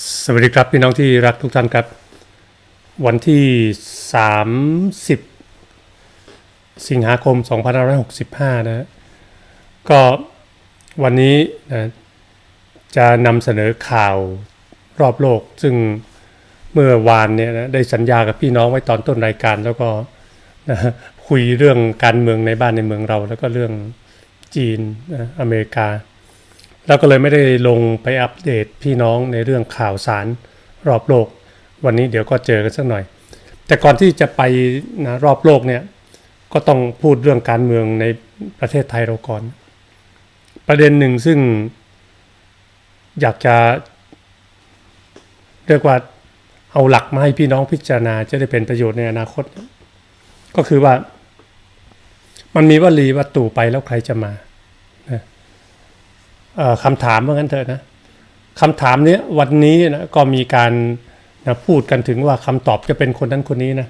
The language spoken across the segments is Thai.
สวัสดีครับพี่น้องที่รักทุกท่านครับ วันที่ 30 สิงหาคม 2565นะฮะก็วันนี้นะจะนำเสนอข่าวรอบโลก ซึ่งเมื่อวานเนี่ยนะได้สัญญากับพี่น้องไว้ตอนต้นรายการแล้วก็นะฮะคุยเรื่องการเมืองในบ้านในเมืองเรา แล้วก็เรื่องจีนนะอเมริกา แล้วก็เลยไม่ได้ลงไปอัปเดตพี่น้องในเรื่องข่าวสารรอบโลก วันนี้เดี๋ยวก็เจอกันสักหน่อย แต่ก่อนที่จะไปนะรอบโลกเนี่ยก็ต้องพูดเรื่องการเมืองในประเทศไทยเราก่อน ประเด็นหนึ่งซึ่งอยากจะเรียกว่าเอาหลักมาให้พี่น้องพิจารณาจะได้เป็นประโยชน์ในอนาคต ก็คือว่า มันมีวลีว่าตู่ไปแล้วใครจะมา คำถามว่างั้นเถอะนะคำถามนี้วันนี้นะก็มีการนะพูดกันถึงว่าคำตอบจะเป็นคนนั้นคนนี้นะ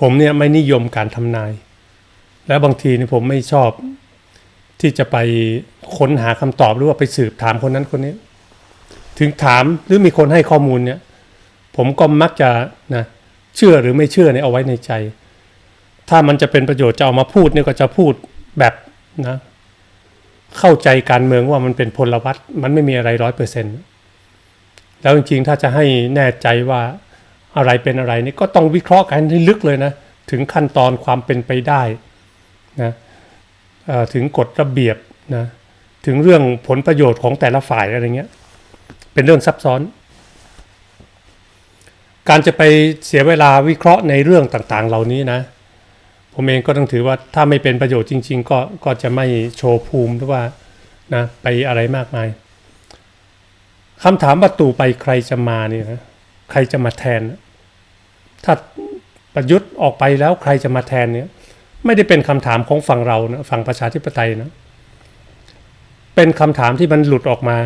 ผมเนี่ยไม่นิยมการทำนาย และบางทีเนี่ยผมไม่ชอบที่จะไปค้นหาคำตอบหรือว่าไปสืบถามคนนั้นคนนี้ ถึงถามหรือมีคนให้ข้อมูลเนี่ย ผมก็มักจะนะเชื่อหรือไม่เชื่อเนี่ยเอาไว้ในใจ ถ้ามันจะเป็นประโยชน์จะเอามาพูดเนี่ยก็จะพูดแบบนะเข้าใจการเมืองว่ามันเป็นพลวัตมันไม่มีอะไรร้อยเปอร์เซ็นต์แล้วจริงๆ ถ้าจะให้แน่ใจว่าอะไรเป็นอะไรนี่ก็ต้องวิเคราะห์กันให้ลึกเลยนะ ถึงขั้นตอนความเป็นไปได้นะถึงกฎระเบียบนะถึงเรื่องผลประโยชน์ของแต่ละฝ่ายอะไรเงี้ยเป็นเรื่องซับซ้อน การจะไปเสียเวลาวิเคราะห์ในเรื่องต่างๆ เหล่านี้นะ ผมเองก็ต้องถือว่าถ้าไม่เป็นประโยชน์จริง ๆ ก็ก็จะไม่โชว์ภูมิหรือว่านะไปอะไรมากมายคำถามว่าตู่ไปใครจะมาเนี่ยนะใครจะมาแทน ถ้าประยุทธ์ออกไปแล้วใครจะมาแทนเนี่ย ไม่ได้เป็นคำถามของฝั่งเรานะฝั่งประชาธิปไตยนะเป็นคำถามที่มันหลุดออกมา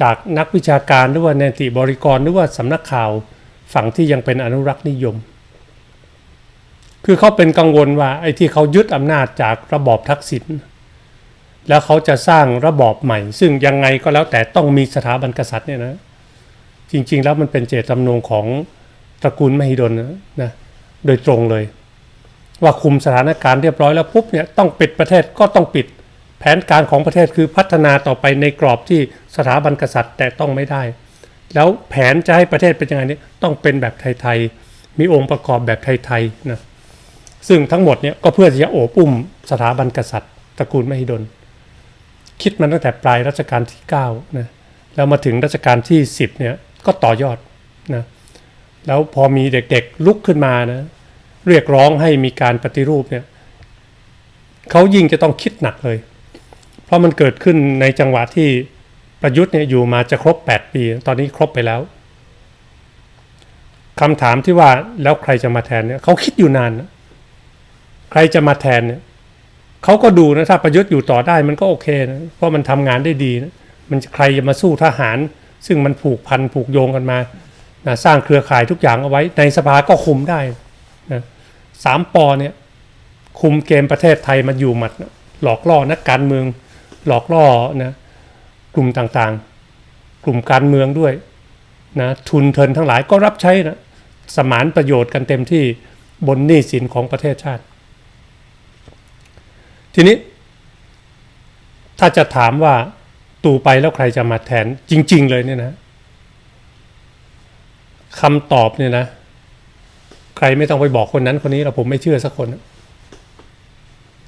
จากนักวิชาการหรือว่าเนติบริกรหรือว่าสำนักข่าวฝั่งที่ยังเป็นอนุรักษ์นิยม คือเขาเป็นกังวลว่าไอ้ที่เขายึดอำนาจจากระบอบทักษิณแล้วเขาจะสร้างระบอบใหม่ ซึ่งยังไงก็แล้วแต่ต้องมีสถาบันกษัตริย์เนี่ยนะจริง ๆ แล้วมันเป็นเจตจำนงของตระกูลมหิดลนะนะโดยตรงเลย ว่าคุมสถานการณ์เรียบร้อยแล้วปุ๊บเนี่ยต้องปิดประเทศก็ต้องปิด แผนการของประเทศคือพัฒนาต่อไปในกรอบที่สถาบันกษัตริย์แต่ต้องไม่ได้ แล้วแผนจะให้ประเทศเป็นยังไงนี่ต้องเป็นแบบไทยๆมีองค์ประกอบแบบไทยๆนะ ซึ่งทั้งหมดเนี่ยก็เพื่อจะโอบอุ้มสถาบันกษัตริย์ตระกูลมหิดล คิดมาตั้งแต่ปลายรัชกาลที่9นะแล้วมาถึงรัชกาลที่ 10เนี่ยก็ต่อยอดนะแล้วพอมีเด็กๆลุกขึ้นมานะเรียกร้องให้มีการปฏิรูปเนี่ยเขายิ่งจะต้องคิดหนักเลย เพราะมันเกิดขึ้นในจังหวะที่ประยุทธ์เนี่ยอยู่มาจะครบ 8 ปี ตอนนี้ครบไปแล้วคำถามที่ว่าแล้วใครจะมาแทนเนี่ยเขาคิดอยู่นานนะ ใครจะมาแทนเนี่ยเขาก็ดูนะถ้าประยุทธ์อยู่ต่อได้มันก็โอเคนะเพราะมันทำงานได้ดีนะมันใครจะมาสู้ทหาร ซึ่งมันผูกพันผูกโยงกันมานะสร้างเครือข่ายทุกอย่างเอาไว้ ในสภาก็คุมได้นะสามปอเนี่ยคุมเกมประเทศไทยมาอยู่หมัดนะหลอกล่อนักการเมือง หลอกล่อนะกลุ่มต่างๆ กลุ่มการเมืองด้วยนะทุนเทินทั้งหลายก็รับใช้นะสมานประโยชน์กันเต็มที่บนหนี้สินของประเทศชาติ ทีนี้ ถ้าจะถามว่าตู่ไปแล้วใครจะมาแทนจริง ๆ เลยเนี่ยนะคำตอบเนี่ยนะ ใครไม่ต้องไปบอกคนนั้นคนนี้เราผมไม่เชื่อสักคน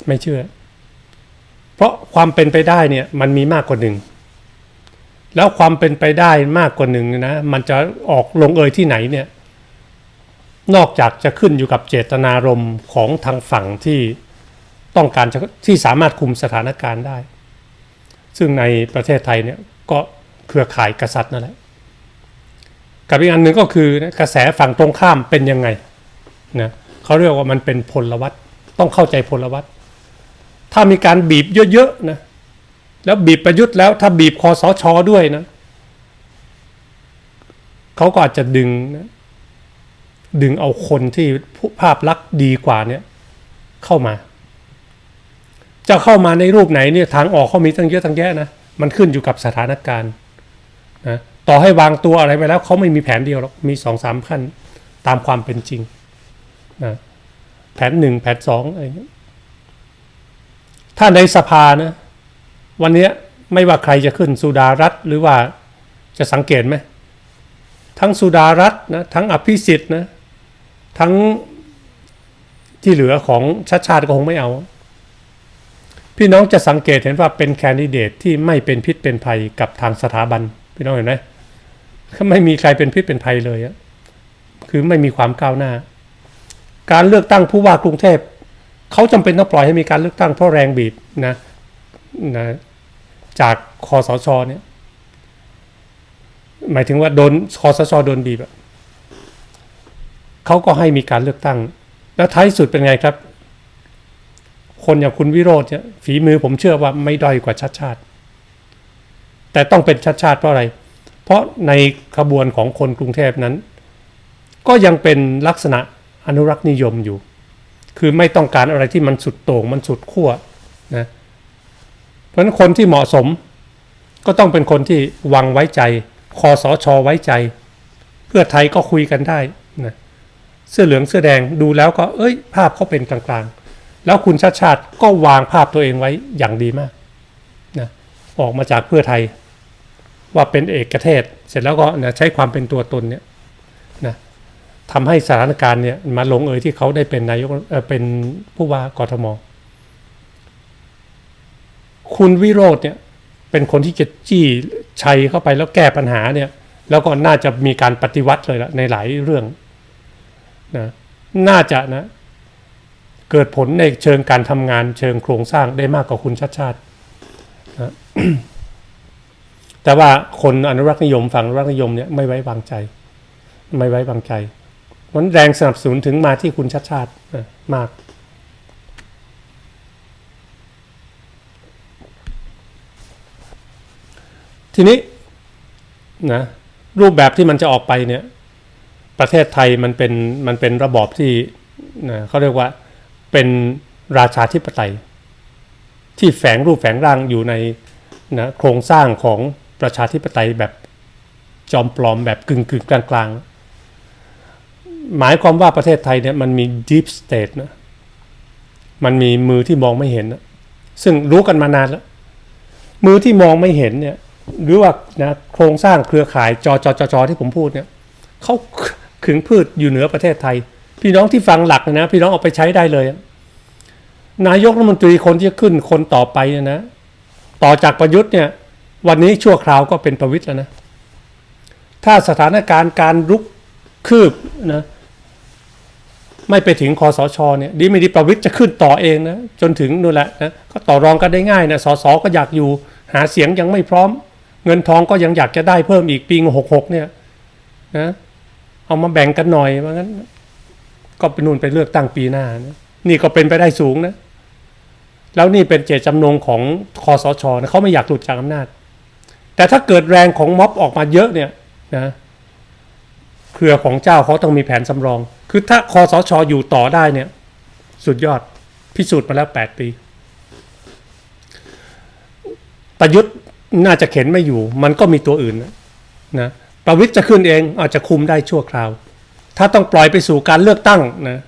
ไม่เชื่อ เพราะความเป็นไปได้เนี่ย มันมีมากกว่าหนึ่งแล้วความเป็นไปได้มากกว่าหนึ่งนะมันจะออกลงเอยที่ไหนเนี่ย นอกจากจะขึ้นอยู่กับเจตนารมณ์ของทางฝั่งที่ ต้องการจะที่สามารถคุมสถานการณ์ได้ ซึ่งในประเทศไทยเนี่ยก็เครือข่ายกษัตริย์นั่นแหละกับอีกอันหนึ่งก็คือกระแสฝั่งตรงข้ามเป็นยังไงนะเขาเรียกว่ามันเป็นพลวัตต้องเข้าใจพลวัตถ้ามีการบีบเยอะๆนะแล้วบีบประยุทธ์แล้วถ้าบีบคอสชด้วยนะเขาก็อาจจะดึงนะดึงเอาคนที่ภาพลักษณ์ดีกว่าเนี่ยเข้ามา จะเข้ามาในรูปไหนเนี่ยทางออกเขามีตั้งเยอะตั้งแยะนะมันขึ้นอยู่กับสถานการณ์นะต่อให้วางตัวอะไรไปแล้วเขาไม่มีแผนเดียวหรอกมีสองสามขั้นตามความเป็นจริงนะแผนหนึ่งแผนสองอะไรเงี้ยถ้าในสภานะวันเนี้ยไม่ว่าใครจะขึ้นสุดารัฐหรือว่าจะสังเกตไหมทั้งสุดารัฐนะทั้งอภิสิทธิ์นะทั้งที่เหลือของชาติชาติก็คงไม่เอา พี่น้องจะสังเกตเห็นว่าเป็นแคนดิเดตที่ไม่เป็นพิษเป็นภัยกับทางสถาบัน พี่น้องเห็นไหมก็ไม่มีใครเป็นพิษเป็นภัยเลยอะคือไม่มีความก้าวหน้า การเลือกตั้งผู้ว่ากรุงเทพเขาจำเป็นต้องปล่อยให้มีการเลือกตั้งเพราะแรงบีบนะนะจากคอสชเนี่ย หมายถึงว่าโดนคอสชโดนบีบเขาก็ให้มีการเลือกตั้ง แล้วท้ายสุดเป็นไงครับ คนอย่างคุณวิโรธเนี่ยฝีมือผมเชื่อว่าไม่ด้อยกว่าชาติชาติ แต่ต้องเป็นชาติชาติเพราะอะไร เพราะในขบวนของคนกรุงเทพนั้น ก็ยังเป็นลักษณะอนุรักษ์นิยมอยู่ คือไม่ต้องการอะไรที่มันสุดโต่งมันสุดขั้วนะเพราะฉะนั้นคนที่เหมาะสมก็ต้องเป็นคนที่วางไว้ใจคอสอชอไว้ใจ เพื่อไทยก็คุยกันได้นะเสื้อเหลืองเสื้อแดงดูแล้วก็เอ้ย ภาพเขาเป็นกลางๆ แล้วคุณชาติชาติก็วางภาพตัวเองไว้อย่างดีมากนะออกมาจากเพื่อไทย ว่าเป็นเอกเทศ เสร็จแล้วก็นะใช้ความเป็นตัวตนเนี่ยนะทำให้สถานการณ์เนี่ยมาลงเอยที่เขาได้เป็นนายกเเป็นผู้ว่ากทม คุณวิโรธเนี่ยเป็นคนที่จะจี้ชัยเข้าไปแล้วแก้ปัญหาเนี่ยแล้วก็น่าจะมีการปฏิวัติเลยละในหลายเรื่องนะน่าจะนะ เกิดผลในเชิงการทำงานเชิงโครงสร้างได้มากกว่าคุณชาติชาตินะแต่ว่าคนอนุรักษ์นิยมฝั่งอนุรักษ์นิยมเนี่ยไม่ไว้วางใจ ไม่ไว้วางใจเพราะฉะนั้นแรงสนับสนุนถึงมาที่คุณชาติชาตินะมากทีนี้นะรูปแบบที่มันจะออกไปเนี่ยประเทศไทยมันเป็นมันเป็นระบอบที่นะเขาเรียกว่า เป็นราชาธิปไตย ที่แฝงรูปแฝงร่างอยู่ในนะโครงสร้างของประชาธิปไตยแบบจอมปลอมแบบกึ่งกึ่งกลางกลางหมายความว่าประเทศไทยเนี่ยมันมี deep state นะมันมีมือที่มองไม่เห็นนะซึ่งรู้กันมานานแล้ว มือที่มองไม่เห็นเนี่ยหรือว่านะโครงสร้างเครือข่ายจอจอจอจอที่ผมพูดเนี่ยเขาขึงพืชอยู่เหนือประเทศไทย พี่น้องที่ฟังหลักนะ พี่น้องเอาไปใช้ได้เลย นายกรัฐมนตรีคนที่จะขึ้นคนต่อไปเนี่ยนะ ต่อจากประยุทธ์เนี่ย วันนี้ชั่วคราวก็เป็นประวิตย์แล้วนะ ถ้าสถานการณ์การรุกคืบนะไม่ไปถึงคอสชเนี่ยดีไม่ดีประวิตย์จะขึ้นต่อเองนะจนถึงนู่นแหละนะก็ต่อรองกันได้ง่ายนะสสก็อยากอยู่ หาเสียงยังไม่พร้อม เงินทองก็ยังอยากจะได้เพิ่มอีกปีหกหกเนี่ยนะเอามาแบ่งกันหน่อยว่างั้น ก็ไปนู่นไปเลือกตั้งปีหน้านะนี่ก็เป็นไปได้สูงนะ แล้วนี่เป็นเจตจำนงของคอสชนะเขาไม่อยากหลุดจากอำนาจ แต่ถ้าเกิดแรงของม็อบออกมาเยอะเนี่ยนะเครือของเจ้าเขาต้องมีแผนสำรอง คือถ้าคอสชอยู่ต่อได้เนี่ยสุดยอดพิสูจน์มาแล้วแปดปีประยุทธ์น่าจะเข็นไม่อยู่ มันก็มีตัวอื่นนะนะประวิทย์จะขึ้นเองอาจจะคุมได้ชั่วคราว ถ้าต้องปล่อยไปสู่การเลือกตั้งนะ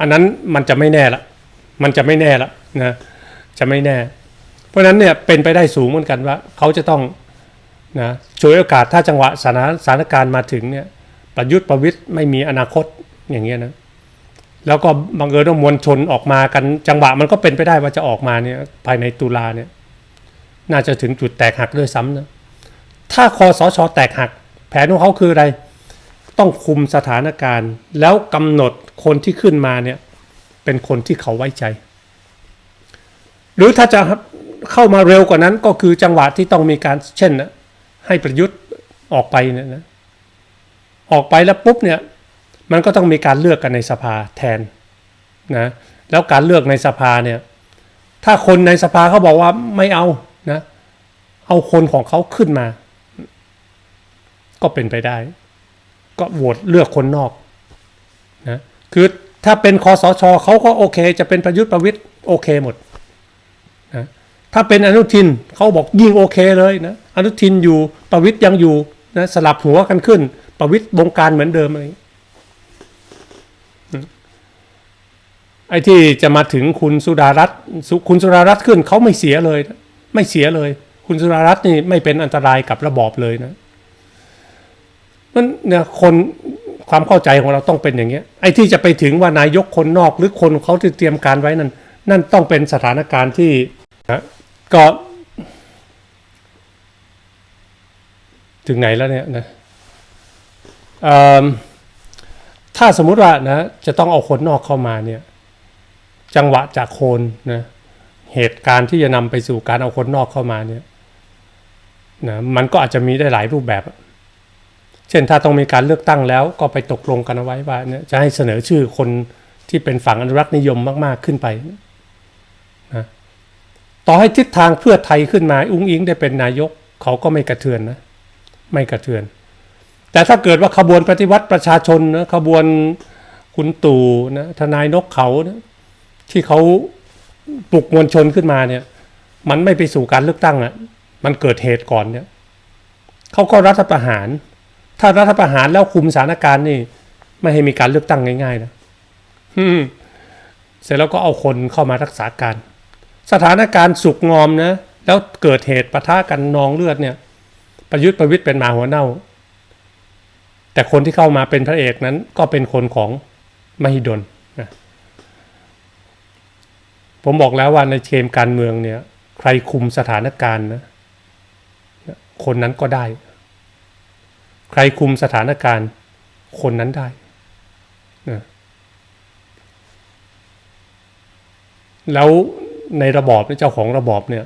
อันนั้นมันจะไม่แน่ละ มันจะไม่แน่ละนะจะไม่แน่ เพราะฉะนั้นเนี่ยเป็นไปได้สูงเหมือนกันว่า เขาจะต้องนะช่วยโอกาสถ้าจังหวะสถานสถานการณ์มาถึงเนี่ยประยุทธ์ประวิทย์ไม่มีอนาคตอย่างเงี้ยนะแล้วก็บังเอิญว่ามวลชนออกมากันจังหวะมันก็เป็นไปได้ว่าจะออกมาเนี่ยภายในตุลาเนี่ยน่าจะถึงจุดแตกหักด้วยซ้ำนะถ้าคอสชแตกหัก แผนของเขาคืออะไร ต้องคุมสถานการณ์ แล้วกำหนดคนที่ขึ้นมาเนี่ย เป็นคนที่เขาไว้ใจ หรือถ้าจะเข้ามาเร็วกว่านั้นก็คือจังหวะที่ต้องมีการเช่นนะให้ประยุทธ์ออกไปเนี่ยนะออกไปแล้วปุ๊บเนี่ยมันก็ต้องมีการเลือกกันในสภาแทนนะแล้วการเลือกในสภาเนี่ยถ้าคนในสภาเขาบอกว่าไม่เอานะเอาคนของเขาขึ้นมา ก็เป็นไปได้ ก็โหวตเลือกคนนอกนะคือ ถ้าเป็นคอสชเขาก็โอเค จะเป็นประยุทธ์ประวิทย์โอเคหมดนะถ้าเป็นอนุทินเขาบอกยิ่งโอเคเลยนะอนุทินอยู่ประวิตย์ยังอยู่นะสลับหัวกันขึ้น ประวิตย์บงการเหมือนเดิมอะไรไอ้ที่จะมาถึงคุณสุดารัตน์คุณสุดารัตน์ขึ้นเขาไม่เสียเลย ไม่เสียเลย คุณสุดารัตน์นี่ไม่เป็นอันตรายกับระบอบเลยนะมันเนี่ยคน ความเข้าใจของเราต้องเป็นอย่างเงี้ยไอ้ที่จะไปถึงว่านายกคนนอกหรือคนเขาที่เตรียมการไว้นั่นนั่นต้องเป็นสถานการณ์ที่นะก็ถึงไหนแล้วเนี่ยนะเออถ้าสมมุติว่านะจะต้องเอาคนนอกเข้ามาเนี่ยจังหวะจากโคนนะเหตุการณ์ที่จะนำไปสู่การเอาคนนอกเข้ามาเนี่ยนะมันก็อาจจะมีได้หลายรูปแบบ เช่นถ้าต้องมีการเลือกตั้งแล้วก็ไปตกลงกันเอาไว้ว่าจะให้เสนอชื่อคนที่เป็นฝั่งอนุรักษ์นิยมมาก ๆขึ้นไปนะต่อให้ทิศทางเพื่อไทยขึ้นมา อุ้งอิงได้เป็นนายกเขาก็ไม่กระเทือนนะไม่กระเทือน แต่ถ้าเกิดว่าขบวนปฏิวัติประชาชนนะขบวนคุณตู่นะทนายนกเขานะที่เขาปลุกมวลชนขึ้นมาเนี่ยมันไม่ไปสู่การเลือกตั้งอะมันเกิดเหตุก่อนเนี่ยเขาก็รัฐประหาร ถ้ารัฐประหารแล้วคุมสถานการณ์นี่ ไม่ให้มีการเลือกตั้งง่ายๆนะอืมเสร็จแล้วก็เอาคนเข้ามารักษาการ สถานการณ์สุกงอมนะ แล้วเกิดเหตุปะทะกันนองเลือดเนี่ย ประยุทธ์ประวิตยเป็นหมาหัวเน่า แต่คนที่เข้ามาเป็นพระเอกนั้น ก็เป็นคนของมหิดลนะผมบอกแล้วว่าในเกมการเมืองเนี่ย ใครคุมสถานการณ์นะ คนนั้นก็ได้ ใครคุมสถานการณ์คนนั้นได้นะแล้วในระบอบเนี่เจ้าของระบอบเนี่ย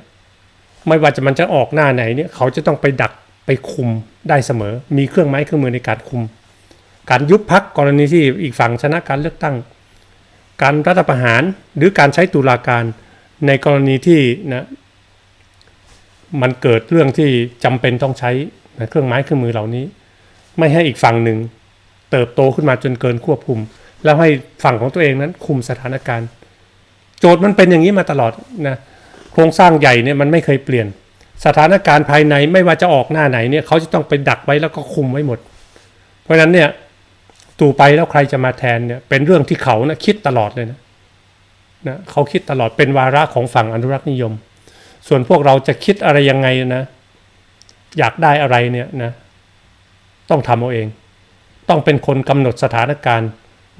ไม่ว่าจะมันจะออกหน้าไหนเนี่ย เขาจะต้องไปดักไปคุมได้เสมอ มีเครื่องไม้เครื่องมือในการคุม การยุบพักกรณีที่อีกฝั่งชนะการเลือกตั้ง การรัฐประหารหรือการใช้ตุลาการในกรณีที่นะมันเกิดเรื่องที่จำเป็นต้องใช้นะเครื่องไม้เครื่องมือเหล่านี้ ไม่ให้อีกฝั่งหนึ่งเติบโตขึ้นมาจนเกินควบคุม แล้วให้ฝั่งของตัวเองนั้นคุมสถานการณ์ โจทย์มันเป็นอย่างนี้มาตลอดนะโครงสร้างใหญ่เนี่ยมันไม่เคยเปลี่ยน สถานการณ์ภายในไม่ว่าจะออกหน้าไหนเนี่ยเขาจะต้องไปดักไว้แล้วก็คุมไว้หมด เพราะฉะนั้นเนี่ยตู่ไปแล้วใครจะมาแทนเนี่ยเป็นเรื่องที่เขานะคิดตลอดเลยนะนะเขาคิดตลอดเป็นวาระของฝั่งอนุรักษ์นิยม ส่วนพวกเราจะคิดอะไรยังไงนะ อยากได้อะไรเนี่ยนะ ต้องทำเอาเอง ต้องเป็นคนกำหนดสถานการณ์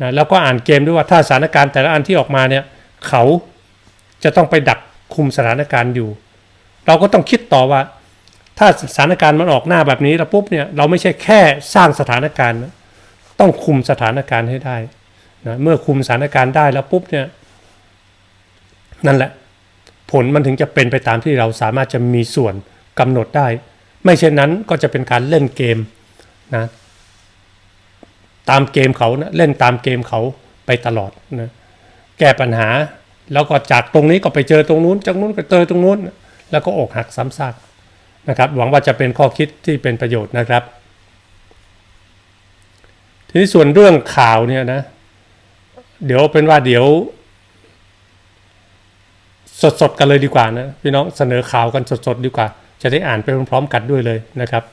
นะแล้วก็อ่านเกมด้วยว่าถ้าสถานการณ์แต่ละอันที่ออกมาเนี่ยเขาจะต้องไปดักคุมสถานการณ์อยู่ เราก็ต้องคิดต่อว่า ถ้าสถานการณ์มันออกหน้าแบบนี้แล้วปุ๊บเนี่ยเราไม่ใช่แค่สร้างสถานการณ์นะต้องคุมสถานการณ์ให้ได้นะเมื่อคุมสถานการณ์ได้แล้วปุ๊บเนี่ยนั่นแหละ ผลมันถึงจะเป็นไปตามที่เราสามารถจะมีส่วนกำหนดได้ ไม่เช่นนั้นก็จะเป็นการเล่นเกม นะตามเกมเขานะเล่นตามเกมเขาไปตลอดนะแก้ปัญหาแล้วก็จากตรงนี้ก็ไปเจอตรงนู้น จากนู้นก็เจอตรงนู้น แล้วก็อกหักซ้ำซากนะครับ หวังว่าจะเป็นข้อคิดที่เป็นประโยชน์นะครับ ทีนี้ส่วนเรื่องข่าวเนี่ยนะ เดี๋ยวเป็นว่าเดี๋ยว สดๆกันเลยดีกว่านะพี่น้องเสนอข่าวกันสดๆดีกว่า จะได้อ่านไปพร้อมๆกันด้วยเลยนะครับ